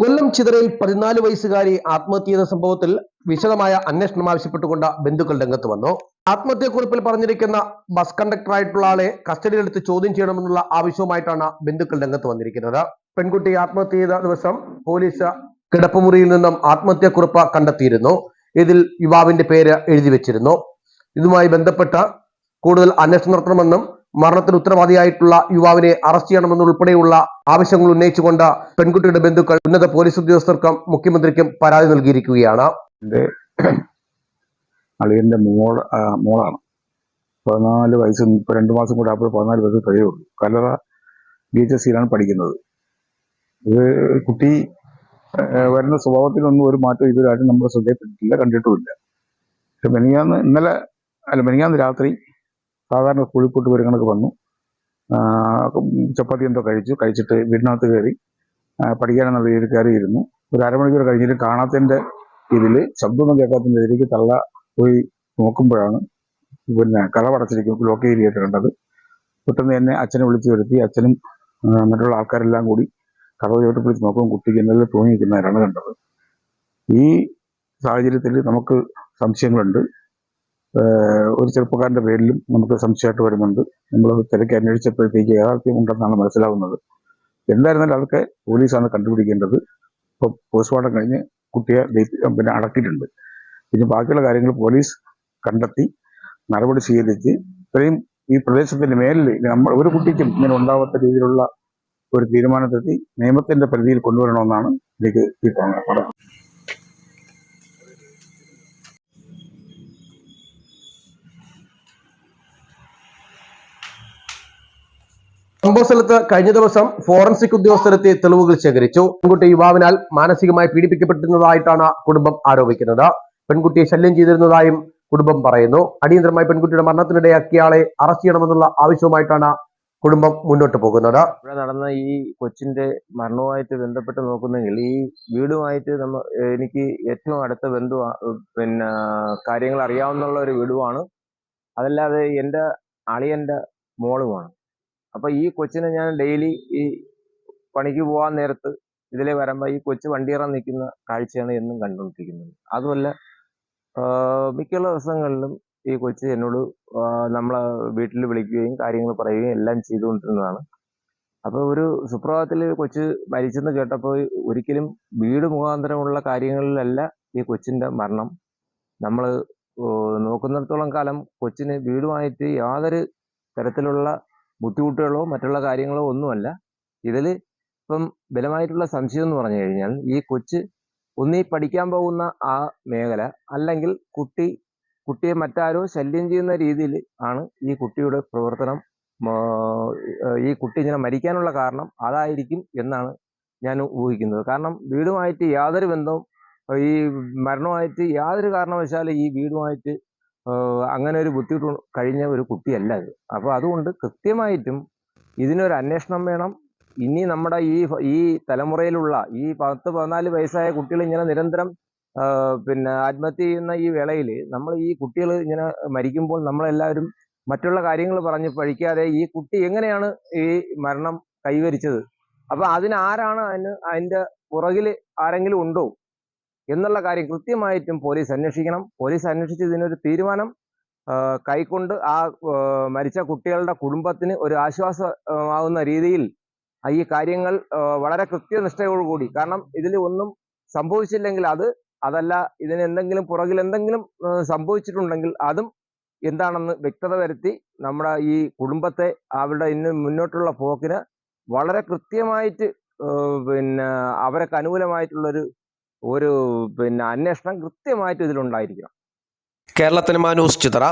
കൊല്ലം ചിതറയിൽ പതിനാല് വയസ്സുകാരി ആത്മഹത്യ ചെയ്ത സംഭവത്തിൽ വിശദമായ അന്വേഷണം ആവശ്യപ്പെട്ടുകൊണ്ട് ബന്ധുക്കൾ രംഗത്ത് വന്നു. ആത്മഹത്യക്കുറിപ്പിൽ പറഞ്ഞിരിക്കുന്ന ബസ് കണ്ടക്ടറായിട്ടുള്ള ആളെ കസ്റ്റഡിയിലെടുത്ത് ചോദ്യം ചെയ്യണമെന്നുള്ള ആവശ്യവുമായിട്ടാണ് ബന്ധുക്കൾ രംഗത്ത് വന്നിരിക്കുന്നത്. പെൺകുട്ടി ആത്മഹത്യ ചെയ്ത ദിവസം പോലീസ് കിടപ്പുമുറിയിൽ നിന്നും ആത്മഹത്യക്കുറിപ്പ് കണ്ടെത്തിയിരുന്നു. ഇതിൽ യുവാവിന്റെ പേര് എഴുതി വെച്ചിരുന്നു. ഇതുമായി ബന്ധപ്പെട്ട് കൂടുതൽ അന്വേഷണം നടത്തണമെന്നും മരണത്തിന് ഉത്തരവാദിയായിട്ടുള്ള യുവാവിനെ അറസ്റ്റ് ചെയ്യണമെന്നുൾപ്പെടെയുള്ള ആവശ്യങ്ങൾ ഉന്നയിച്ചുകൊണ്ട് പെൺകുട്ടിയുടെ ബന്ധുക്കൾ ഉന്നത പോലീസ് ഉദ്യോഗസ്ഥർക്കും മുഖ്യമന്ത്രിക്കും പരാതി നൽകിയിരിക്കുകയാണ്. അളിയന്റെ മോൾ മോളാണ്. പതിനാല് വയസ്സ് ഇപ്പൊ രണ്ടു മാസം കൂടെ അപ്പോൾ പതിനാല് വയസ്സ് കഴിയുള്ളൂ. കല്ലറ ബി എച്ച് എസ് സിയിലാണ് പഠിക്കുന്നത്. ഇത് കുട്ടി വരുന്ന സ്വഭാവത്തിലൊന്നും ഒരു മാറ്റം ഇതുവരായിട്ടും നമ്മൾ ശ്രദ്ധയപ്പെട്ടിട്ടില്ല കണ്ടിട്ടുമില്ല. പക്ഷെ മെനിയാന്ന് ഇന്നലെ അല്ല മെനിയാന്ന് രാത്രി സാധാരണ സ്കൂളിൽ പോയിട്ട് ഒരു വന്നു ചപ്പാത്തി എന്തോ കഴിച്ചു. കഴിച്ചിട്ട് വീടിനകത്ത് കയറി പഠിക്കാനെന്നുള്ള രീതിയിൽ കയറിയിരുന്നു. ഒരു അരമണിക്കൂർ കഴിഞ്ഞിട്ട് കാണാത്തതിന്റെ ഇതിൽ ശബ്ദമൊന്നും കേൾക്കാത്തതിന്റെ ഇതിലേക്ക് തള്ള പോയി നോക്കുമ്പോഴാണ് പിന്നെ കളവടച്ചിരിക്കും ലോക്ക് ഏരിയയായിട്ട് കണ്ടത്. പെട്ടെന്ന് തന്നെ അച്ഛനെ വിളിച്ചു വരുത്തി. അച്ഛനും മറ്റുള്ള ആൾക്കാരെല്ലാം കൂടി കഥ ചോട്ട് പിടിച്ച് നോക്കും കുട്ടിക്ക് ഇന്നലെ തൂങ്ങി കണ്ടത്. ഈ സാഹചര്യത്തിൽ നമുക്ക് സംശയങ്ങളുണ്ട്. ഒരു ചെറുപ്പക്കാരന്റെ പേരിലും നമുക്ക് സംശയമായിട്ട് വരുന്നുണ്ട്. നമ്മൾ തിരക്കി അന്വേഷിച്ചപ്പോഴത്തേക്ക് യാഥാർത്ഥ്യം ഉണ്ടെന്നാണ് മനസ്സിലാവുന്നത്. എന്തായിരുന്നാലും അതൊക്കെ പോലീസാണ് കണ്ടുപിടിക്കേണ്ടത്. ഇപ്പൊ പോസ്റ്റ്മോർട്ടം കഴിഞ്ഞ് കുട്ടിയെ പിന്നെ അടക്കിയിട്ടുണ്ട്. ഇനി ബാക്കിയുള്ള കാര്യങ്ങൾ പോലീസ് കണ്ടെത്തി നടപടി സ്വീകരിച്ച് ഇത്രയും ഈ പ്രദേശത്തിന്റെ മേലിൽ നമ്മൾ ഒരു കുട്ടിക്കും ഇങ്ങനെ ഉണ്ടാവാത്ത രീതിയിലുള്ള ഒരു തീരുമാനത്തെത്തി നിയമത്തിന്റെ പരിധിയിൽ കൊണ്ടുവരണമെന്നാണ് എനിക്ക് ഈ തോന്നുന്നത് സംഭവ സ്ഥലത്ത് കഴിഞ്ഞ ദിവസം ഫോറൻസിക് ഉദ്യോഗസ്ഥരെത്തി തെളിവുകൾ ശേഖരിച്ചു. പെൺകുട്ടി യുവാവിനാൽ മാനസികമായി പീഡിപ്പിക്കപ്പെട്ടിരുന്നതായിട്ടാണ് കുടുംബം ആരോപിക്കുന്നത്. പെൺകുട്ടിയെ ശല്യം ചെയ്തിരുന്നതായും കുടുംബം പറയുന്നു. അടിയന്തരമായി പെൺകുട്ടിയുടെ മരണത്തിനിടയാക്കിയ ആളെ അറസ്റ്റ് ചെയ്യണമെന്നുള്ള ആവശ്യവുമായിട്ടാണ് കുടുംബം മുന്നോട്ട് പോകുന്നത്. ഇവിടെ നടന്ന ഈ കൊച്ചിന്റെ മരണവുമായിട്ട് ബന്ധപ്പെട്ട് നോക്കുന്നെങ്കിൽ ഈ വീടുമായിട്ട് നമ്മ എനിക്ക് ഏറ്റവും അടുത്ത ബന്ധു പിന്നെ കാര്യങ്ങൾ അറിയാവുന്നുള്ള ഒരു വീടുമാണ്. അതല്ലാതെ എന്റെ അളിയന്റെ മോളുമാണ്. അപ്പൊ ഈ കൊച്ചിനെ ഞാൻ ഡെയിലി ഈ പണിക്ക് പോകാൻ നേരത്ത് ഇതിലെ വരുമ്പോൾ ഈ കൊച്ചു വണ്ടിയിറൻ നിൽക്കുന്ന കാഴ്ചയാണ് എന്നും കണ്ടുകൊണ്ടിരിക്കുന്നത്. അതുമല്ല മിക്കുള്ള ദിവസങ്ങളിലും ഈ കൊച്ച് എന്നോട് നമ്മളെ വീട്ടിൽ വിളിക്കുകയും കാര്യങ്ങൾ പറയുകയും എല്ലാം ചെയ്തുകൊണ്ടിരുന്നതാണ്. അപ്പൊ ഒരു സുപ്രഭാതത്തിൽ കൊച്ച് മരിച്ചെന്ന് കേട്ടപ്പോൾ ഒരിക്കലും വീട് മുഖാന്തരമുള്ള കാര്യങ്ങളിലല്ല ഈ കൊച്ചിന്റെ മരണം. നമ്മൾ നോക്കുന്നിടത്തോളം കാലം കൊച്ചിന് വീടുമായിട്ട് യാതൊരു തരത്തിലുള്ള ബുദ്ധിമുട്ടുകളോ മറ്റുള്ള കാര്യങ്ങളോ ഒന്നുമല്ല. ഇതിൽ ഇപ്പം ബലമായിട്ടുള്ള സംശയം എന്ന് പറഞ്ഞു കഴിഞ്ഞാൽ ഈ കൊച്ച് ഒന്നീ പഠിക്കാൻ പോകുന്ന ആ മേഖല അല്ലെങ്കിൽ കുട്ടി കുട്ടിയെ മറ്റാരോ ശല്യം ചെയ്യുന്ന രീതിയിൽ ആണ് ഈ കുട്ടിയുടെ പ്രവർത്തനം ഈ കുട്ടി ഇങ്ങനെ മരിക്കാനുള്ള കാരണം അതായിരിക്കും എന്നാണ് ഞാൻ ഊഹിക്കുന്നത്. കാരണം വീടുമായിട്ട് യാതൊരു ബന്ധവും ഈ മരണമായിട്ട് യാതൊരു കാരണവശാലും ഈ വീടുമായിട്ട് അങ്ങനെ ഒരു ബുദ്ധിമുട്ട് കഴിഞ്ഞ ഒരു കുട്ടിയല്ല ഇത്. അപ്പോൾ അതുകൊണ്ട് കൃത്യമായിട്ടും ഇതിനൊരു അന്വേഷണം വേണം. ഇനി നമ്മുടെ ഈ ഈ തലമുറയിലുള്ള ഈ പത്ത് പതിനാല് വയസ്സായ കുട്ടികൾ ഇങ്ങനെ നിരന്തരം പിന്നെ ആത്മഹത്യ ചെയ്യുന്ന ഈ വേളയിൽ നമ്മൾ ഈ കുട്ടികൾ ഇങ്ങനെ മരിക്കുമ്പോൾ നമ്മളെല്ലാവരും മറ്റുള്ള കാര്യങ്ങൾ പറഞ്ഞ് പഴിക്കാതെ ഈ കുട്ടി എങ്ങനെയാണ് ഈ മരണം കൈവരിച്ചത്? അപ്പൊ അതിനാരാണ് അതിന് അതിന്റെ പുറകിൽ ആരെങ്കിലും ഉണ്ടോ? എന്നുള്ള കാര്യം കൃത്യമായിട്ടും പോലീസ് അന്വേഷിക്കണം. പോലീസ് അന്വേഷിച്ച് ഇതിനൊരു തീരുമാനം കൈക്കൊണ്ട് ആ മരിച്ച കുട്ടികളുടെ കുടുംബത്തിന് ഒരു ആശ്വാസമാവുന്ന രീതിയിൽ ഈ കാര്യങ്ങൾ വളരെ കൃത്യനിഷ്ഠയോടുകൂടി. കാരണം ഇതിൽ ഒന്നും സംഭവിച്ചില്ലെങ്കിൽ അത് അതല്ല ഇതിന് എന്തെങ്കിലും പുറകിൽ എന്തെങ്കിലും സംഭവിച്ചിട്ടുണ്ടെങ്കിൽ അതും എന്താണെന്ന് വ്യക്തത വരുത്തി നമ്മുടെ ഈ കുടുംബത്തെ അവരുടെ ഇന്ന് മുന്നോട്ടുള്ള പോക്കിന് വളരെ കൃത്യമായിട്ട് പിന്നെ അവർക്ക് അനുകൂലമായിട്ടുള്ളൊരു ഒരു പിന്നെ അന്വേഷണം കൃത്യമായിട്ട് ഇതിലുണ്ടായിരിക്കണം. കേരളത്തിന് ചിത്ര